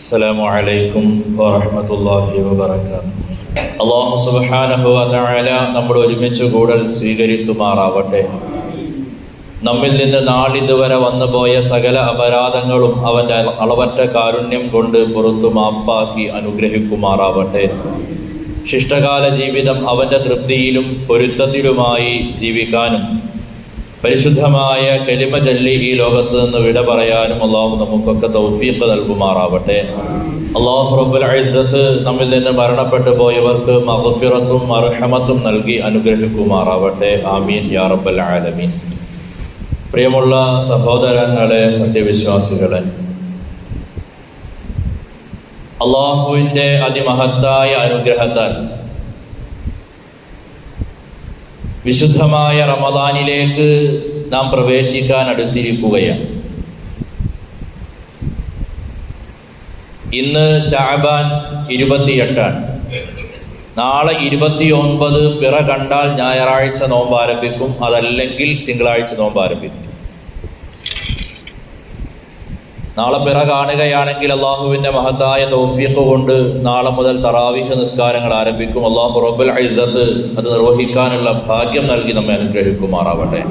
السلام عليكم ورحمة الله وبركاته അള്ളാഹു സുബ്ഹാനഹു വതആല നമ്മുടെ ഒരുമിച്ച് കൂടൽ സ്വീകരിക്കുമാറാവട്ടെ നമ്മിൽ നിന്ന് നാളിതുവരെ വന്നുപോയ സകല അപരാധങ്ങളും അവൻ്റെ അളവറ്റ കാരുണ്യം കൊണ്ട് പുറത്തു മാപ്പാക്കി അനുഗ്രഹിക്കുമാറാവട്ടെ ശിഷ്ടകാല ജീവിതം അവൻ്റെ തൃപ്തിയിലും പൊരുത്തത്തിലുമായി ജീവിക്കാനും പരിശുദ്ധമായ കലിമ ചൊല്ലി ഈ ലോകത്ത് നിന്ന് വിട പറയാനും അള്ളാഹു നമുക്കൊക്കെ തൗഫീഖ് നൽകുമാറാവട്ടെ. അള്ളാഹു റബ്ബുൽ അഴിസത്ത് നമ്മിൽ നിന്ന് മരണപ്പെട്ടു പോയവർക്ക് മഹഫിറത്തും അർഹമത്തും നൽകി അനുഗ്രഹിക്കുമാറാവട്ടെ. ആമീൻ യാ റബ്ബൽ ആലമീൻ. പ്രിയമുള്ള സഹോദരങ്ങളെ സത്യവിശ്വാസികളെ അള്ളാഹുവിന്റെ അതിമഹത്തായ അനുഗ്രഹത്താൽ വിശുദ്ധമായ റമദാനിലേക്ക് നാം പ്രവേശിക്കാൻ അടുത്തിരിക്കുകയാണ്. ഇന്ന് ഷാബാൻ ഇരുപത്തിയെട്ടാണ്. നാളെ ഇരുപത്തി ഒൻപത് പിറ കണ്ടാൽ ഞായറാഴ്ച നോമ്പ് ആരംഭിക്കും. അതല്ലെങ്കിൽ തിങ്കളാഴ്ച നോമ്പ് ആരംഭിക്കും. നാളെ പിറ കാണുകയാണെങ്കിൽ അള്ളാഹുവിന്റെ മഹത്തായ തൗഫീഖ് കൊണ്ട് നാളെ മുതൽ തറാവിഹ് നിസ്കാരങ്ങൾ ആരംഭിക്കും. അള്ളാഹു റബ്ബുൽ ഐസത്ത് അത് നിർവഹിക്കാനുള്ള ഭാഗ്യം നൽകി നമ്മെ അനുഗ്രഹിക്കുമാറാവട്ടെ.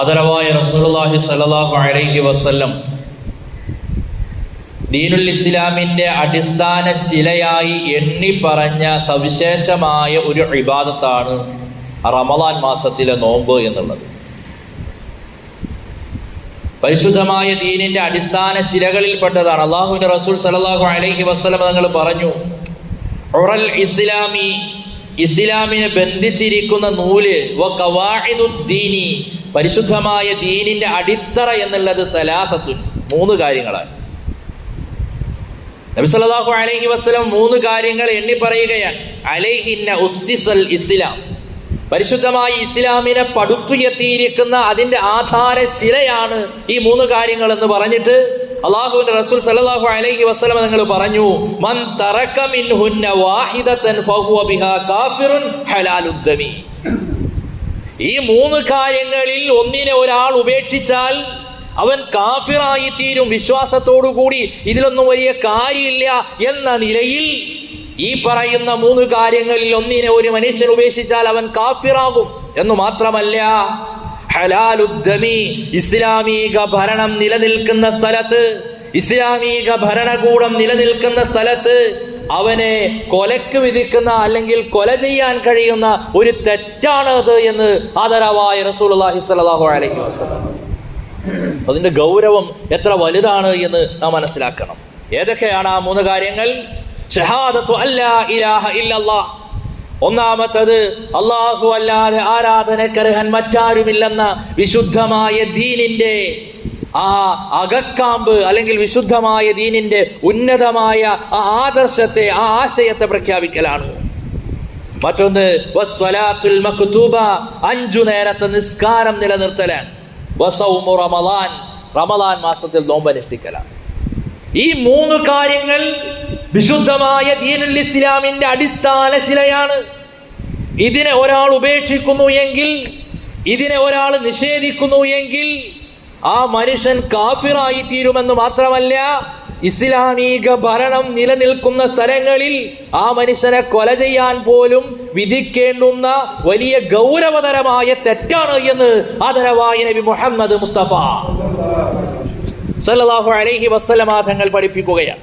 ആദരവായ റസൂലുള്ളാഹി സ്വല്ലല്ലാഹു അലൈഹി വസല്ലം ദീനുൽ ഇസ്ലാമിന്റെ അടിസ്ഥാന ശിലയായി എണ്ണി പറഞ്ഞ സവിശേഷമായ ഒരു ഇബാദത്താണ് റമദാൻ മാസത്തിലെ നോമ്പ് എന്നുള്ളത്. പരിശുദ്ധമായ ദീനിന്റെ അടിസ്ഥാന ശിലകളിൽപ്പെട്ടതാണ്. അള്ളാഹുവിന്റെ റസൂൽ സലാഹു അലൈഹി വസ്ലം തങ്ങൾ പറഞ്ഞു ഉറൽ ഇസ്ലാമി ഇസ്ലാമിനെ ബന്ധിച്ചിരിക്കുന്ന നൂൽ വ പരിശുദ്ധമായ ദീനിന്റെ അടിത്തറ എന്നുള്ളത് തലാഹത്തു മൂന്ന് കാര്യങ്ങളാണ്. നബി സല്ലല്ലാഹു അലൈഹി വസല്ലം മൂന്ന് കാര്യങ്ങൾ എണ്ണി പറയുകയാണ്. അലൈഹിന്ന ഉസ്സിസൽ ഇസ്ലാം. പരിശുദ്ധമായി ഇസ്ലാമിനെ പടുത്തുയർത്തിയിരിക്കുന്ന അതിന്റെ ആധാര ശിലയാണ് ഈ മൂന്ന് കാര്യങ്ങൾ എന്ന് പറഞ്ഞിട്ട് അള്ളാഹുവിന്റെ റസൂൽ സല്ലല്ലാഹു അലൈഹി വസല്ലം നിങ്ങൾ പറഞ്ഞു മൻ തറക ഫഹുവ ബിഹാ കാഫിറുൻ ഹലാലുദ്ദമി ഈ മൂന്ന് കാര്യങ്ങളിൽ ഒന്നിനെ ഒരാൾ ഉപേക്ഷിച്ചാൽ അവൻ കാഫിറായി തീരും വിശ്വാസത്തോടു കൂടി ഇതിലൊന്നും വലിയ കാര്യമില്ല എന്ന നിലയിൽ ഈ പറയുന്ന മൂന്ന് കാര്യങ്ങളിൽ ഒന്നിനെ ഒരു മനുഷ്യൻ ഉപേക്ഷിച്ചാൽ അവൻ കാഫിറാകും എന്ന് മാത്രമല്ല ഹലാലുദ്ദമി ഇസ്ലാമിക ഭരണം നിലനിൽക്കുന്ന സ്ഥലത്ത് ഇസ്ലാമിക ഭരണകൂടം നിലനിൽക്കുന്ന സ്ഥലത്ത് അവനെ കൊലക്ക് വിധിക്കുന്ന അല്ലെങ്കിൽ കൊല ചെയ്യാൻ കഴിയുന്ന ഒരു തെറ്റാണ് അത് എന്ന് ആദരവായ റസൂലുള്ളാഹി സ്വല്ലല്ലാഹു അലൈഹി വസല്ലം. അതിന്റെ ഗൗരവം എത്ര വലുതാണ് എന്ന് നാം മനസ്സിലാക്കണം. ഏതൊക്കെയാണ് ആ മൂന്ന് കാര്യങ്ങൾ? ഇലാഹ ഒന്നാമത്തത് അള്ളാഹു അല്ലാതെ ആരാധനക്കർഹൻ മറ്റാരുമില്ലെന്ന വിശുദ്ധമായ ദീനിന്റെ ആ അകക്കാമ്പ് അല്ലെങ്കിൽ വിശുദ്ധമായ ദീനിന്റെ ഉന്നതമായ ആ ആദർശത്തെ ആ ആശയത്തെ പ്രഖ്യാപിക്കലാണ്. മറ്റൊന്ന് മക്തൂബ അഞ്ചു നേരത്തെ നിസ്കാരം നിലനിർത്തലാണ്. വസൗമു റമദാൻ റമദാൻ മാസത്തിൽ നോമ്പനുഷ്ഠിക്കലാണ്. ഈ മൂന്ന് കാര്യങ്ങൾ വിശുദ്ധമായ ദീനുൽ ഇസ്ലാമിന്റെ അടിസ്ഥാന ശിലയാണ്. ഇതിനെ ഒരാൾ ഉപേക്ഷിക്കുന്നു എങ്കിൽ ഇതിനെ ഒരാൾ നിഷേധിക്കുന്നു എങ്കിൽ ആ മനുഷ്യൻ കാഫിറായി തീരുമെന്ന് മാത്രമല്ല ഇസ്ലാമിക ഭരണം നിലനിൽക്കുന്ന സ്ഥലങ്ങളിൽ ആ മനുഷ്യനെ കൊല ചെയ്യാൻ പോലും വിധിക്കേണ്ടുന്ന വലിയ ഗൗരവതരമായ തെറ്റാണ് എന്ന് ആദരവായ നബി മുഹമ്മദ് മുസ്തഫ. സല്ലല്ലാഹു അലൈഹി വസ്സലമാധങ്ങൾ പഠിപ്പിക്കുകയാണ്.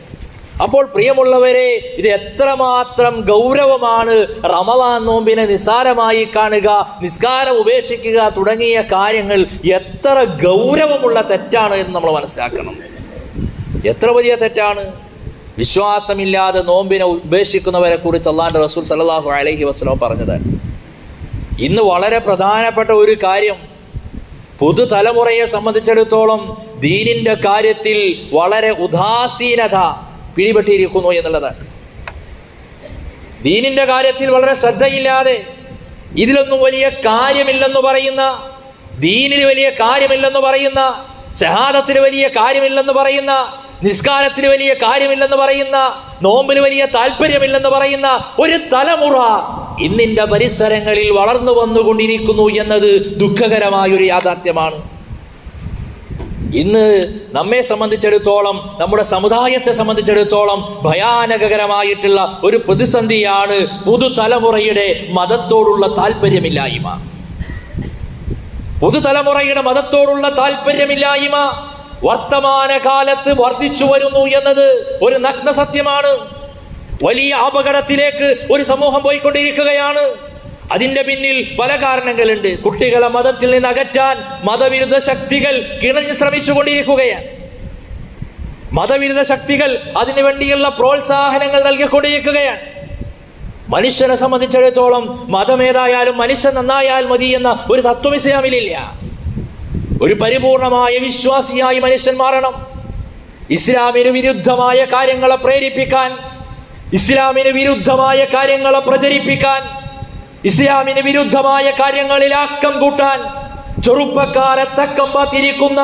അപ്പോൾ പ്രിയമുള്ളവരെ ഇത് എത്രമാത്രം ഗൗരവമാണ് റമദാൻ നോമ്പിനെ നിസ്സാരമായി കാണുക നിസ്കാരം ഉപേക്ഷിക്കുക തുടങ്ങിയ കാര്യങ്ങൾ എത്ര ഗൗരവമുള്ള തെറ്റാണ് എന്ന് നമ്മൾ മനസ്സിലാക്കണം. എത്ര വലിയ തെറ്റാണ്? വിശ്വാസമില്ലാതെ നോമ്പിനെ ഉപേക്ഷിക്കുന്നവരെ കുറിച്ച് അള്ളാന്റെ റസൂൽ സല്ലാഹു അലഹി വസ്ലം പറഞ്ഞത്. ഇന്ന് വളരെ പ്രധാനപ്പെട്ട ഒരു കാര്യം പുതുതലമുറയെ സംബന്ധിച്ചിടത്തോളം ദീനിന്റെ കാര്യത്തിൽ വളരെ ഉദാസീനത പിടിപെട്ടിരിക്കുന്നു എന്നുള്ളത് ദീനിന്റെ കാര്യത്തിൽ വളരെ ശ്രദ്ധയില്ലാതെ ഇതിലൊന്നും വലിയ കാര്യമില്ലെന്ന് പറയുന്ന ദീനിന് വലിയ കാര്യമില്ലെന്ന് പറയുന്ന ഷഹാദത്തിന് വലിയ കാര്യമില്ലെന്ന് പറയുന്ന നിസ്കാരത്തിന് വലിയ കാര്യമില്ലെന്ന് പറയുന്ന നോമ്പിന് വലിയ താല്പര്യമില്ലെന്ന് പറയുന്ന ഒരു തലമുറ ഇന്നിന്റെ പരിസരങ്ങളിൽ വളർന്നു വന്നുകൊണ്ടിരിക്കുന്നു എന്നത് ദുഃഖകരമായൊരു യാഥാർത്ഥ്യമാണ്. ഇന്ന് നമ്മെ സംബന്ധിച്ചിടത്തോളം നമ്മുടെ സമുദായത്തെ സംബന്ധിച്ചിടത്തോളം ഭയാനകരമായിട്ടുള്ള ഒരു പ്രതിസന്ധിയാണ് പുതുതലമുറയുടെ മതത്തോടുള്ള താല്പര്യമില്ലായ്മ പുതുതലമുറയുടെ മതത്തോടുള്ള താല്പര്യമില്ലായ്മ വർത്തമാന കാലത്ത് വർദ്ധിച്ചു വരുന്നു എന്നത് ഒരു നഗ്ന സത്യമാണ് വലിയ അപകടത്തിലേക്ക് ഒരു സമൂഹം പോയിക്കൊണ്ടിരിക്കുകയാണ്. അതിന്റെ പിന്നിൽ പല കാരണങ്ങളുണ്ട്. കുട്ടികളെ മതത്തിൽ നിന്ന് അകറ്റാൻ മതവിരുദ്ധ ശക്തികൾ കിണഞ്ഞു ശ്രമിച്ചുകൊണ്ടിരിക്കുകയാണ്. മതവിരുദ്ധ ശക്തികൾ അതിനു വേണ്ടിയുള്ള പ്രോത്സാഹനങ്ങൾ നൽകിക്കൊണ്ടിരിക്കുകയാണ്. മനുഷ്യനെ സംബന്ധിച്ചിടത്തോളം മതമേതായാലും മനുഷ്യൻ നന്നായാൽ മതി എന്ന ഒരു തത്വം ഒരു പരിപൂർണമായ വിശ്വാസിയായി മനുഷ്യൻ മാറണം. ഇസ്ലാമിന് വിരുദ്ധമായ കാര്യങ്ങളെ പ്രേരിപ്പിക്കാൻ ഇസ്ലാമിന് വിരുദ്ധമായ കാര്യങ്ങളെ പ്രചരിപ്പിക്കാൻ ഇസ്ലാമിന് വിരുദ്ധമായ കാര്യങ്ങളിൽ ആക്കം കൂട്ടാൻ ചെറുപ്പക്കാരെ തക്കം പാത്തിരിക്കുന്ന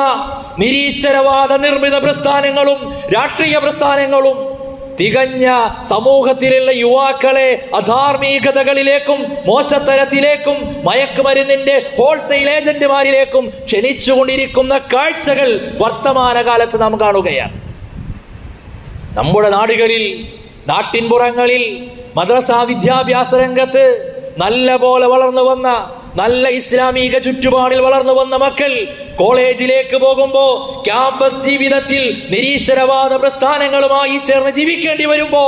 നിരീശ്വരവാദ നിർമ്മിത പ്രസ്ഥാനങ്ങളും രാഷ്ട്രീയ പ്രസ്ഥാനങ്ങളും തികഞ്ഞ സമൂഹത്തിലുള്ള യുവാക്കളെ അധാർമികതകളിലേക്കും മോശത്തരത്തിലേക്കും മയക്കുമരുന്നിന്റെ ഹോൾസെയിൽ ഏജന്റുമാരിലേക്കും ക്ഷണിച്ചുകൊണ്ടിരിക്കുന്ന കാഴ്ചകൾ വർത്തമാനകാലത്ത് നാം കാണുകയാണ്. നമ്മുടെ നാടുകളിൽ നാട്ടിൻപുറങ്ങളിൽ മദ്രസാ വിദ്യാഭ്യാസ രംഗത്ത് നല്ല പോലെ വളർന്നു വന്ന നല്ല ഇസ്ലാമിക ചുറ്റുപാടിൽ വളർന്നു വന്ന മക്കൾ കോളേജിലേക്ക് പോകുമ്പോ ക്യാമ്പസ് ജീവിതത്തിൽ നിരീശ്വരവാദ പ്രസ്ഥാനങ്ങളുമായി ചേർന്ന് ജീവിക്കേണ്ടി വരുമ്പോ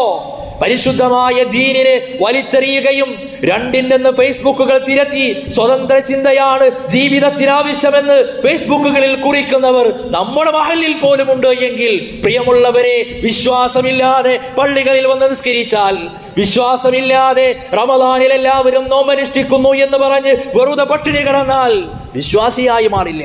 പരിശുദ്ധമായ ദീനിനെ വലിച്ചെറിയുകയും രണ്ടിന്റെന്ന് ഫേസ്ബുക്കുകൾ തിരത്തി സ്വതന്ത്ര ചിന്തയാണ് ജീവിതത്തിനാവശ്യമെന്ന് ഫേസ്ബുക്കുകളിൽ കുറിക്കുന്നവർ നമ്മുടെ മഹലിൽ പോലും ഉണ്ട് എങ്കിൽ പ്രിയമുള്ളവരെ വിശ്വാസമില്ലാതെ പള്ളികളിൽ വന്ന് നിസ്കരിച്ചാൽ വിശ്വാസമില്ലാതെ റമദാനിൽ എല്ലാവരും നോമനുഷ്ഠിക്കുന്നു എന്ന് പറഞ്ഞ് വെറുതെ പട്ടിണി കിടന്നാൽ വിശ്വാസിയായി മാറില്ല.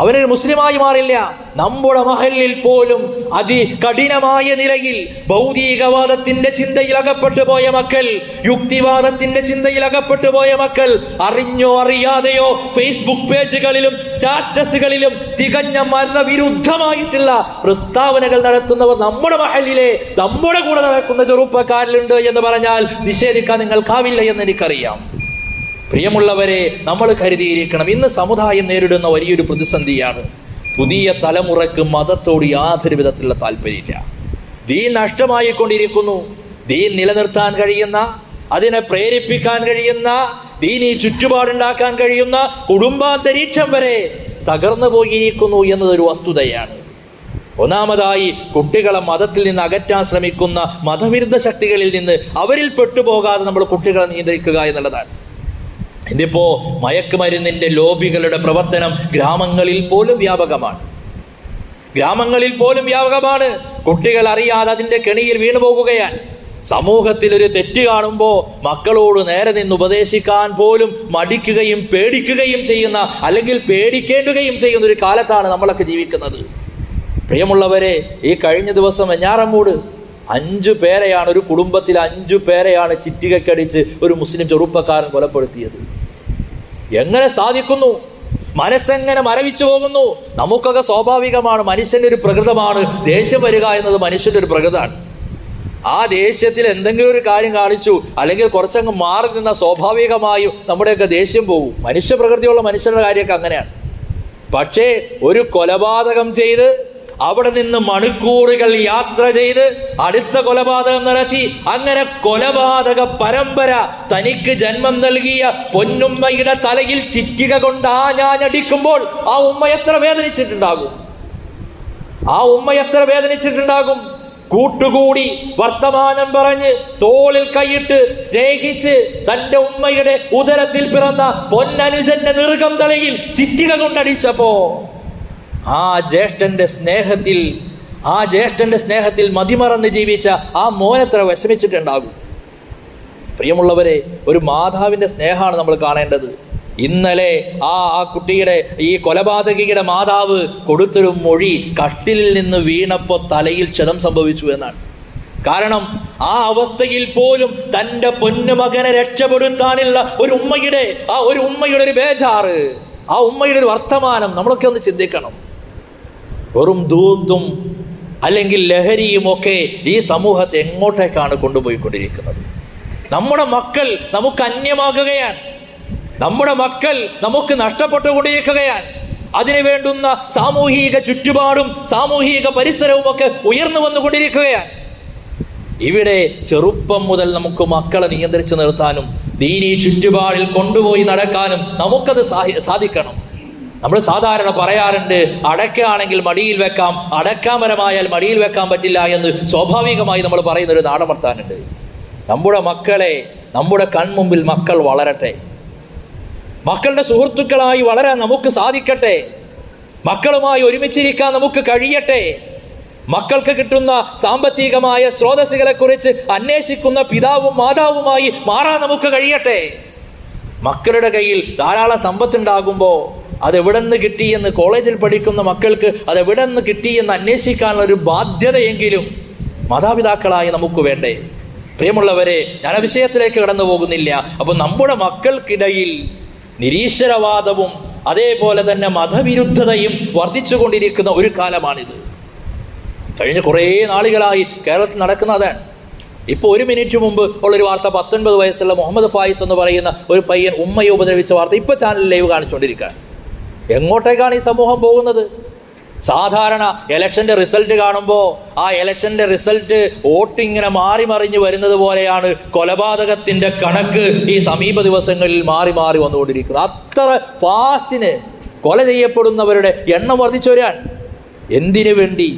അവനൊരു മുസ്ലിമായി മാറില്ല. നമ്മുടെ മഹലിൽ പോലും അതികഠിനമായ നിലയിൽ ഭൗതികവാദത്തിന്റെ ചിന്തയിൽ അകപ്പെട്ടു പോയ മക്കൾ യുക്തിവാദത്തിന്റെ ചിന്തയിൽ അകപ്പെട്ടു പോയ മക്കൾ അറിഞ്ഞോ അറിയാതെയോ ഫേസ്ബുക്ക് പേജുകളിലും സ്റ്റാറ്റസുകളിലും തികഞ്ഞ മരണവിരുദ്ധമായിട്ടുള്ള പ്രസ്താവനകൾ നടത്തുന്നവർ നമ്മുടെ മഹലിലെ നമ്മുടെ കൂടെ നടക്കുന്ന ചെറുപ്പക്കാരിലുണ്ട് എന്ന് പറഞ്ഞാൽ നിഷേധിക്കാൻ നിങ്ങൾക്കാവില്ല എന്ന് എനിക്കറിയാം. പ്രിയമുള്ളവരെ നമ്മൾ കരുതിയിരിക്കണം ഇന്ന് സമുദായം നേരിടുന്ന വലിയൊരു പ്രതിസന്ധിയാണ്. പുതിയ തലമുറയ്ക്ക് മതത്തോട് യാതൊരു വിധത്തിലുള്ള താല്പര്യമില്ല. ദീൻ നഷ്ടമായിക്കൊണ്ടിരിക്കുന്നു. ദീൻ നിലനിർത്താൻ കഴിയുന്ന അതിനെ പ്രേരിപ്പിക്കാൻ കഴിയുന്ന ദീനി ചുറ്റുപാടുണ്ടാക്കാൻ കഴിയുന്ന കുടുംബാന്തരീക്ഷം വരെ തകർന്നു പോയിരിക്കുന്നു എന്നതൊരു വസ്തുതയാണ്. ഒന്നാമതായി കുട്ടികളെ മതത്തിൽ നിന്ന് അകറ്റാൻ ശ്രമിക്കുന്ന മതവിരുദ്ധ ശക്തികളിൽ നിന്ന് അവരിൽ പെട്ടുപോകാതെ നമ്മൾ കുട്ടികളെ നിയന്ത്രിക്കുക എന്നുള്ളതാണ്. ഇതിപ്പോ മയക്കുമരുന്നിന്റെ ലോബികളുടെ പ്രവർത്തനം ഗ്രാമങ്ങളിൽ പോലും വ്യാപകമാണ്. ഗ്രാമങ്ങളിൽ പോലും വ്യാപകമാണ്. കുട്ടികൾ അറിയാതെ അതിന്റെ കെണിയിൽ വീണു പോകുകയാണ്. സമൂഹത്തിൽ ഒരു തെറ്റ് കാണുമ്പോൾ മക്കളോട് നേരെ നിന്ന് ഉപദേശിക്കാൻ പോലും മടിക്കുകയും പേടിക്കുകയും ചെയ്യുന്ന അല്ലെങ്കിൽ പേടിക്കേണ്ടുകയും ചെയ്യുന്ന ഒരു കാലത്താണ് നമ്മളൊക്കെ ജീവിക്കുന്നത്. പ്രിയമുള്ളവരെ ഈ കഴിഞ്ഞ ദിവസം വെഞ്ഞാറമ്മൂട് അഞ്ചു പേരെയാണ് ഒരു കുടുംബത്തിൽ അഞ്ചു പേരെയാണ് ചിറ്റികക്കടിച്ച് ഒരു മുസ്ലിം ചെറുപ്പക്കാരൻ കൊലപ്പെടുത്തിയത്. എങ്ങനെ സാധിക്കുന്നു? മനസ്സെങ്ങനെ മരവിച്ചു പോകുന്നു? നമുക്കൊക്കെ സ്വാഭാവികമാണ് മനുഷ്യന്റെ ഒരു പ്രകൃതമാണ്. ദേഷ്യം വരിക എന്നത് മനുഷ്യന്റെ ഒരു പ്രകൃതമാണ്. ആ ദേഷ്യത്തിൽ എന്തെങ്കിലും ഒരു കാര്യം കാണിച്ചു അല്ലെങ്കിൽ കുറച്ചങ്ങ് മാറി നിന്ന സ്വാഭാവികമായും നമ്മുടെയൊക്കെ ദേഷ്യം പോകും മനുഷ്യ പ്രകൃതിയുള്ള മനുഷ്യരുടെ കാര്യമൊക്കെ അങ്ങനെയാണ്. പക്ഷേ ഒരു കൊലപാതകം ചെയ്ത് അവിടെ നിന്ന് മണിക്കൂറുകൾ യാത്ര ചെയ്ത് അടുത്ത കൊലപാതകം നടത്തി. അങ്ങനെ കൊലപാതക പരമ്പര തനിക്ക് ജന്മം നൽകിയ പൊന്നുമ്മയുടെ തലയിൽ ചിറ്റിക കൊണ്ട് ആ ഞാനടിക്കുമ്പോൾ ആ ഉമ്മ എത്ര വേദനിച്ചിട്ടുണ്ടാകും? ആ ഉമ്മ എത്ര വേദനിച്ചിട്ടുണ്ടാകും? കൂട്ടുകൂടി വർത്തമാനം പറഞ്ഞ് തോളിൽ കൈയിട്ട് സ്നേഹിച്ച് തന്റെ ഉമ്മയുടെ ഉദരത്തിൽ പിറന്ന പൊന്നനുജന്റെ നിർഗം തലയിൽ ചിറ്റിക കൊണ്ടടിച്ചപ്പോ ആ ജ്യേഷ്ഠന്റെ സ്നേഹത്തിൽ ആ ജ്യേഷ്ഠന്റെ സ്നേഹത്തിൽ മതിമറന്ന് ജീവിച്ച ആ മോനെത്ര വിഷമിച്ചിട്ടുണ്ടാകും. പ്രിയമുള്ളവരെ ഒരു മാതാവിന്റെ സ്നേഹമാണ് നമ്മൾ കാണേണ്ടത്. ഇന്നലെ ആ ആ കുട്ടിയുടെ ഈ കൊലപാതകിയുടെ മാതാവ് കൊടുത്തൊരു മൊഴി കട്ടിലിൽ നിന്ന് വീണപ്പോൾ തലയിൽ ക്ഷതം സംഭവിച്ചു എന്നാണ്. കാരണം ആ അവസ്ഥയിൽ പോലും തന്റെ പൊന്നുമകനെ രക്ഷപ്പെടുത്താനുള്ള ഒരു ഉമ്മയുടെ ആ ഒരു ഉമ്മയുടെ ഒരു ബേജാറ് ആ ഉമ്മയുടെ ഒരു വർത്തമാനം നമ്മളൊക്കെ ഒന്ന് ചിന്തിക്കണം. വെറും ദൂത്തും അല്ലെങ്കിൽ ലഹരിയും ഒക്കെ ഈ സമൂഹത്തെ എങ്ങോട്ടേക്കാണ് കൊണ്ടുപോയിക്കൊണ്ടിരിക്കുന്നത്? നമ്മുടെ മക്കൾ നമുക്ക് അന്യമാകുകയാണ്. നമ്മുടെ മക്കൾ നമുക്ക് നഷ്ടപ്പെട്ടുകൊണ്ടിരിക്കുകയാണ്. അതിനു വേണ്ടുന്ന സാമൂഹിക ചുറ്റുപാടും സാമൂഹിക പരിസരവും ഒക്കെ ഉയർന്നു വന്നുകൊണ്ടിരിക്കുകയാണ്. ഇവിടെ ചെറുപ്പം മുതൽ നമുക്ക് മക്കളെ നിയന്ത്രിച്ചു നിർത്താനും ദീനീ ചുറ്റുപാടിൽ കൊണ്ടുപോയി നടക്കാനും നമുക്കത് സാധിക്കണം. നമ്മൾ സാധാരണ പറയാറുണ്ട് അടയ്ക്കാണെങ്കിൽ മടിയിൽ വെക്കാം അടക്കാമരമായാൽ മടിയിൽ വെക്കാൻ പറ്റില്ല എന്ന് സ്വാഭാവികമായി നമ്മൾ പറയുന്ന ഒരു നാടൻ വർത്താനുണ്ട് നമ്മുടെ മക്കളെ നമ്മുടെ കൺമുമ്പിൽ മക്കൾ വളരട്ടെ. മക്കളുടെ സുഹൃത്തുക്കളായി വളരാൻ നമുക്ക് സാധിക്കട്ടെ. മക്കളുമായി ഒരുമിച്ചിരിക്കാൻ നമുക്ക് കഴിയട്ടെ. മക്കൾക്ക് കിട്ടുന്ന സാമ്പത്തികമായ സ്രോതസ്സുകളെ കുറിച്ച് അന്വേഷിക്കുന്ന പിതാവും മാതാവുമായി മാറാൻ നമുക്ക് കഴിയട്ടെ. മക്കളുടെ കയ്യിൽ ധാരാളം സമ്പത്തുണ്ടാകുമ്പോൾ അത് എവിടെ നിന്ന് കിട്ടിയെന്ന് കോളേജിൽ പഠിക്കുന്ന മക്കൾക്ക് എവിടെ നിന്ന് കിട്ടിയെന്ന് അന്വേഷിക്കാനുള്ള ഒരു ബാധ്യതയെങ്കിലും മാതാപിതാക്കളായി നമുക്ക് വേണ്ടേ? പ്രിയമുള്ളവരെ ഞാൻ വിഷയത്തിലേക്ക് കടന്നു പോകുന്നില്ല. അപ്പോൾ നമ്മുടെ മക്കൾക്കിടയിൽ നിരീശ്വരവാദവും അതേപോലെ തന്നെ മതവിരുദ്ധതയും വർദ്ധിച്ചുകൊണ്ടിരിക്കുന്ന ഒരു കാലമാണിത്. കഴിഞ്ഞ കുറേ നാളുകളായി കേരളത്തിൽ നടക്കുന്ന അതാണ്. ഇപ്പോൾ ഒരു മിനിറ്റ് മുമ്പ് ഉള്ളൊരു വാർത്ത പത്തൊൻപത് വയസ്സുള്ള മുഹമ്മദ് ഫായിസ് എന്ന് പറയുന്ന ഒരു പയ്യൻ ഉമ്മയെ ഉപദ്രവിച്ച വാർത്ത ഇപ്പോൾ ചാനൽ ലൈവ് കാണിച്ചുകൊണ്ടിരിക്കുകയാണ്. എങ്ങോട്ടേക്കാണ് ഈ സമൂഹം പോകുന്നത്? സാധാരണ ഇലക്ഷന്റെ റിസൾട്ട് കാണുമ്പോൾ ആ ഇലക്ഷന്റെ റിസൾട്ട് വോട്ടിങ്ങനെ മാറി മറിഞ്ഞ് വരുന്നത് പോലെയാണ് കൊലപാതകത്തിന്റെ കണക്ക് ഈ സമീപ ദിവസങ്ങളിൽ മാറി മാറി വന്നുകൊണ്ടിരിക്കുന്നത്. അത്ര ഫാസ്റ്റിന് കൊല ചെയ്യപ്പെടുന്നവരുടെ എണ്ണം വർദ്ധിച്ചു വരാൻ എന്തിനു വേണ്ടി?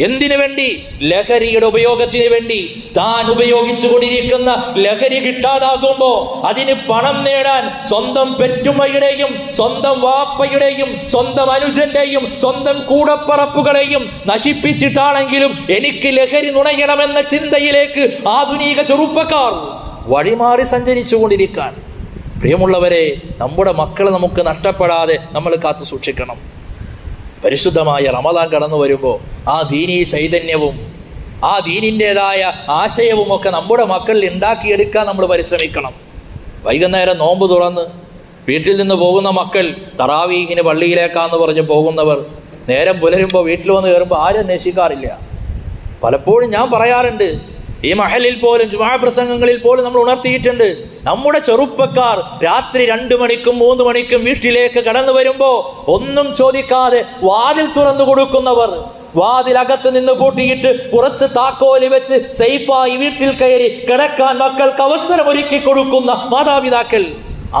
എന്തിനു വേണ്ടി? ലഹരിയുടെ ഉപയോഗത്തിന് വേണ്ടി. താൻ ഉപയോഗിച്ചു കൊണ്ടിരിക്കുന്ന ലഹരി കിട്ടാതാകുമ്പോ അതിന് പണം നേടാൻ സ്വന്തം പെറ്റുമ്മയുടെയും സ്വന്തം വാപ്പയുടെയും സ്വന്തം അനുജന്റെയും സ്വന്തം കൂടപ്പറപ്പുകളെയും നശിപ്പിച്ചിട്ടാണെങ്കിലും എനിക്ക് ലഹരി നുണയണമെന്ന ചിന്തയിലേക്ക് ആധുനിക ചെറുപ്പക്കാർ വഴിമാറി സഞ്ചരിച്ചു കൊണ്ടിരിക്കാൻ. പ്രിയമുള്ളവരെ നമ്മുടെ മക്കളെ നമുക്ക് നഷ്ടപ്പെടാതെ നമ്മൾ കാത്തു സൂക്ഷിക്കണം. പരിശുദ്ധമായ റമദാൻ കടന്നു വരുമ്പോൾ ആ ദീനീ ചൈതന്യവും ആ ദീനിന്റെതായ ആശയവും ഒക്കെ നമ്മുടെ മക്കളിൽ ഉണ്ടാക്കിയെടുക്കാൻ നമ്മൾ പരിശ്രമിക്കണം. വൈകുന്നേരം നോമ്പ് തുറന്ന് വീട്ടിൽ നിന്ന് പോകുന്ന മക്കൾ തറാവീഹിന് പള്ളിയിലേക്കാന്ന് പറഞ്ഞ് പോകുന്നവർ നേരം പുലരുമ്പോൾ വീട്ടിൽ വന്ന് കയറുമ്പോൾ ആരും അന്വേഷിക്കാറില്ല. പലപ്പോഴും ഞാൻ പറയാറുണ്ട് ഈ മഹലിൽ പോലും ജുമാ പ്രസംഗങ്ങളിൽ പോലും നമ്മൾ ഉണർത്തിയിട്ടുണ്ട്. നമ്മുടെ ചെറുപ്പക്കാർ രാത്രി രണ്ടു മണിക്കും മൂന്ന് മണിക്കും വീട്ടിലേക്ക് കടന്നു വരുമ്പോ ഒന്നും ചോദിക്കാതെ വാതിൽ തുറന്നു കൊടുക്കുന്നവർ വാതിലകത്ത് നിന്ന് പൂട്ടിയിട്ട് പുറത്ത് താക്കോലി വെച്ച് സേഫായി വീട്ടിൽ കയറി കിടക്കാൻ മക്കൾക്ക് അവസരം ഒരുക്കി കൊടുക്കുന്ന മാതാപിതാക്കൾ.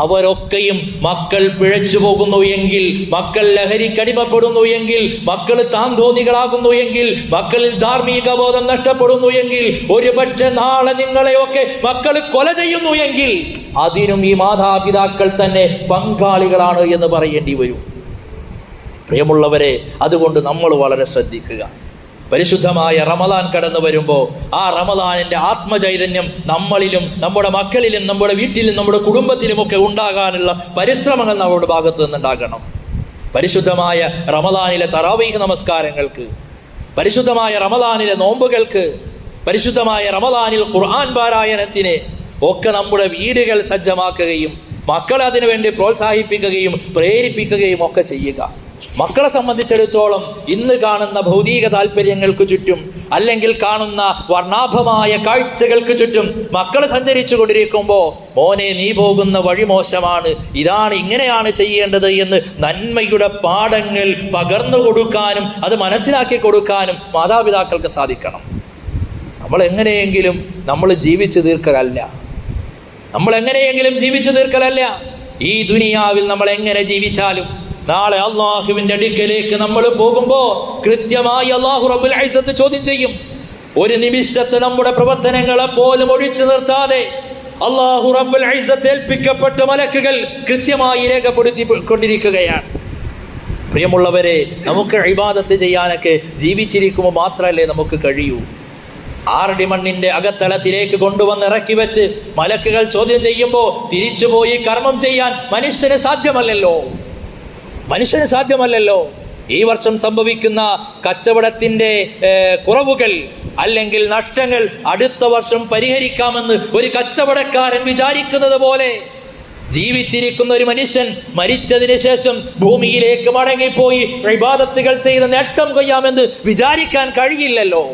അവരൊക്കെയും മക്കൾ പിഴച്ചു പോകുന്നു എങ്കിൽ മക്കൾ ലഹരിക്കടിമപ്പെടുന്നു എങ്കിൽ മക്കൾ താന്തോന്നികളാകുന്നു എങ്കിൽ മക്കളിൽ ധാർമ്മിക ബോധം നഷ്ടപ്പെടുന്നു എങ്കിൽ ഒരുപക്ഷെ നാളെ നിങ്ങളെയൊക്കെ മക്കൾ കൊല ചെയ്യുന്നു എങ്കിൽ അതിനും ഈ മാതാപിതാക്കൾ തന്നെ പങ്കാളികളാണ് എന്ന് പറയേണ്ടി വരും. പ്രിയമുള്ളവരെ അതുകൊണ്ട് നമ്മൾ വളരെ ശ്രദ്ധിക്കുക. പരിശുദ്ധമായ റമലാൻ കടന്നു വരുമ്പോൾ ആ റമലാനിന്റെ ആത്മചൈതന്യം നമ്മളിലും നമ്മുടെ മക്കളിലും നമ്മുടെ വീട്ടിലും നമ്മുടെ കുടുംബത്തിലുമൊക്കെ ഉണ്ടാകാനുള്ള പരിശ്രമങ്ങൾ നമ്മുടെ ഭാഗത്ത് നിന്നുണ്ടാകണം. പരിശുദ്ധമായ റമലാനിലെ തറാവീഹ് നമസ്കാരങ്ങൾക്ക് പരിശുദ്ധമായ റമലാനിലെ നോമ്പുകൾക്ക് പരിശുദ്ധമായ റമലാനിൽ ഖുർആൻ പാരായണത്തിന് ഒക്കെ നമ്മുടെ വീടുകൾ സജ്ജമാക്കുകയും മക്കളെ അതിനുവേണ്ടി പ്രോത്സാഹിപ്പിക്കുകയും പ്രേരിപ്പിക്കുകയും ഒക്കെ ചെയ്യുക. മക്കളെ സംബന്ധിച്ചിടത്തോളം ഇന്ന് കാണുന്ന ഭൗതിക താല്പര്യങ്ങൾക്ക് ചുറ്റും അല്ലെങ്കിൽ കാണുന്ന വർണാഭമായ കാഴ്ചകൾക്ക് ചുറ്റും മക്കൾ സഞ്ചരിച്ചു കൊണ്ടിരിക്കുമ്പോൾ മോനെ നീ പോകുന്ന വഴി മോശമാണ്. ഇതാണ് ഇങ്ങനെയാണ് ചെയ്യേണ്ടത് എന്ന് നന്മയുടെ പാഠങ്ങൾ പകർന്നു കൊടുക്കാനും അത് മനസ്സിലാക്കി കൊടുക്കാനും മാതാപിതാക്കൾക്ക് സാധിക്കണം. നമ്മൾ എങ്ങനെയെങ്കിലും നമ്മൾ ജീവിച്ചു തീർക്കലല്ല. നമ്മൾ എങ്ങനെയെങ്കിലും ജീവിച്ചു തീർക്കലല്ല. ഈ ദുനിയാവിൽ നമ്മൾ എങ്ങനെ ജീവിച്ചാലും നാളെ അള്ളാഹുവിന്റെ അടുക്കലേക്ക് നമ്മൾ പോകുമ്പോ കൃത്യമായി അള്ളാഹു റബുൽ ഐസത്ത് ചോദ്യം ചെയ്യും. ഒരു നിമിഷത്തെ നമ്മുടെ പ്രവർത്തനങ്ങളെ പോലും ഒഴിച്ചു നിർത്താതെ അള്ളാഹു റബുൽ ഐസത്ത് ഏൽപ്പിക്കപ്പെട്ട മലക്കുകൾ കൃത്യമായി രേഖപ്പെടുത്തി കൊണ്ടിരിക്കുകയാണ്. പ്രിയമുള്ളവരെ നമുക്ക് ഇബാദത്ത് ചെയ്യാനൊക്കെ ജീവിച്ചിരിക്കുമ്പോൾ മാത്രമല്ലേ നമുക്ക് കഴിയൂ. ആറടി മണ്ണിന്റെ അകത്തളത്തിലേക്ക് കൊണ്ടുവന്ന് ഇറക്കി വെച്ച് മലക്കുകൾ ചോദ്യം ചെയ്യുമ്പോൾ തിരിച്ചുപോയി കർമ്മം ചെയ്യാൻ മനുഷ്യന് സാധ്യമല്ലല്ലോ. മനുഷ്യന് സാധ്യമല്ലല്ലോ. ഈ വർഷം സംഭവിക്കുന്ന കച്ചവടത്തിന്റെ കുറവുകൾ അല്ലെങ്കിൽ നഷ്ടങ്ങൾ അടുത്ത വർഷം പരിഹരിക്കാമെന്ന് ഒരു കച്ചവടക്കാരൻ വിചാരിക്കുന്നത് പോലെ ജീവിച്ചിരിക്കുന്ന ഒരു മനുഷ്യൻ മരിച്ചതിന് ശേഷം ഭൂമിയിലേക്ക് മടങ്ങിപ്പോയി ഇബാദത്തുകൾ ചെയ്ത് നേട്ടം കൊയ്യാമെന്ന് വിചാരിക്കാൻ കഴിയില്ലല്ലോ.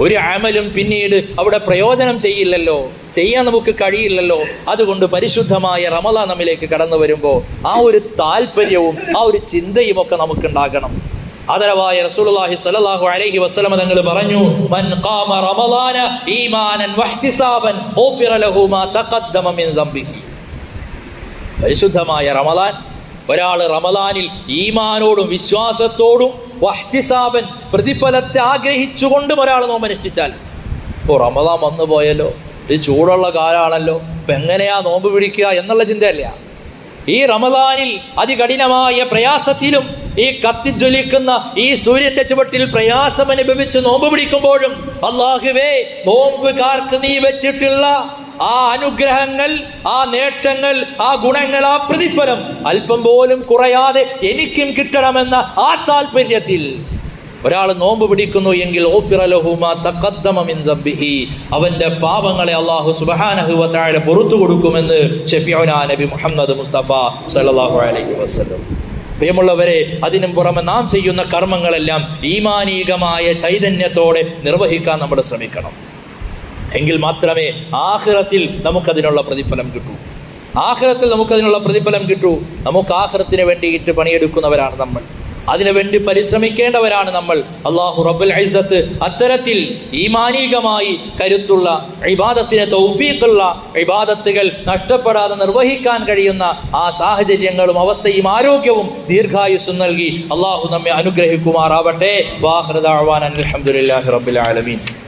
ഒരു ആമലും പിന്നീട് അവിടെ പ്രയോജനം ചെയ്യില്ലല്ലോ. ചെയ്യാൻ നമുക്ക് കഴിയില്ലല്ലോ. അതുകൊണ്ട് പരിശുദ്ധമായ റമല നമ്മിലേക്ക് കടന്നു വരുമ്പോൾ ആ ഒരു താല്പര്യവും ആ ഒരു ചിന്തയും ഒക്കെ നമുക്കുണ്ടാകണം. ആദരവായ റസൂലുള്ളാഹി സ്വല്ലല്ലാഹു അലൈഹി വസല്ലമ തങ്ങൾ പറഞ്ഞു മൻ ഖാമ റമളാന ഈമാനൻ വഹ്തിസാബൻ ഗുഫിറ ലഹു മാ തഖദ്ദമ മിൻ ദംബിഹി. പരിശുദ്ധമായ റമളാൻ ഒരാൾ റമളാനിൽ ഈമാനോടും വിശ്വാസത്തോടും വഹ്തിസാബൻ പ്രതിഫലത്തെ ആഗ്രഹിച്ചുകൊണ്ടും ഒരാൾ നോമ്പനുഷ്ഠിച്ചാൽ ഓ റമദാൻ വന്നു പോയല്ലോ ഈ ചൂടുള്ള കാലമാണല്ലോ ഇപ്പം എങ്ങനെയാ നോമ്പ് പിടിക്കുക എന്നുള്ള ചിന്തയല്ല? ഈ റമദാനിൽ അതികഠിനമായ പ്രയാസത്തിലും ഈ കത്തിജ്വലിക്കുന്ന ഈ സൂര്യന്റെ ചുവട്ടിൽ പ്രയാസം അനുഭവിച്ച് നോമ്പ് പിടിക്കുമ്പോഴും അള്ളാഹുവേ നോമ്പുകാർക്ക് നീ വെച്ചിട്ടുള്ള ആ അനുഗ്രഹങ്ങൾ ആ നേട്ടങ്ങൾ ആ ഗുണങ്ങൾ ആ പ്രതിഫലം അല്പം പോലും കുറയാതെ എനിക്കും കിട്ടണമെന്ന ആ താല്പര്യത്തിൽ ഒരാൾ നോമ്പ് പിടിക്കുന്നു എങ്കിൽ അവന്റെ പാപങ്ങളെ അള്ളാഹു തആല പുറത്തു കൊടുക്കുമെന്ന് നബി മുഹമ്മദ് മുസ്തഫ അലൈഹി പ്രിയമുള്ളവരെ അതിനും പുറമെ നാം ചെയ്യുന്ന കർമ്മങ്ങളെല്ലാം ഈമാനീകമായ ചൈതന്യത്തോടെ നിർവഹിക്കാൻ നമ്മൾ ശ്രമിക്കണം. എങ്കിൽ മാത്രമേ ആഹ്റത്തിൽ നമുക്കതിനുള്ള പ്രതിഫലം കിട്ടൂ. ആഹ്റത്തിൽ നമുക്കതിനുള്ള പ്രതിഫലം കിട്ടൂ. നമുക്ക് ആഹ്റത്തിന് വേണ്ടിയിട്ട് പണിയെടുക്കുന്നവരാണ് നമ്മൾ. അതിനുവേണ്ടി പരിശ്രമിക്കേണ്ടവരാണ് നമ്മൾ. അള്ളാഹു റബ്ബുൽ ഐസത്ത് അത്തരത്തിൽ ഈമാനീകമായി കരുത്തുള്ള ഇബാദത്തിന് തൗഫീഖുള്ള ഇബാദത്തുകൾ നഷ്ടപ്പെടാതെ നിർവഹിക്കാൻ കഴിയുന്ന ആ സാഹചര്യങ്ങളും അവസ്ഥയും ആരോഗ്യവും ദീർഘായുസ്സും നൽകി അള്ളാഹു നമ്മെ അനുഗ്രഹിക്കുമാറാവട്ടെ. വാഹൃദാൻ അലഹമുല്ലാഹി റബ്ബുൽ ആലമീൻ.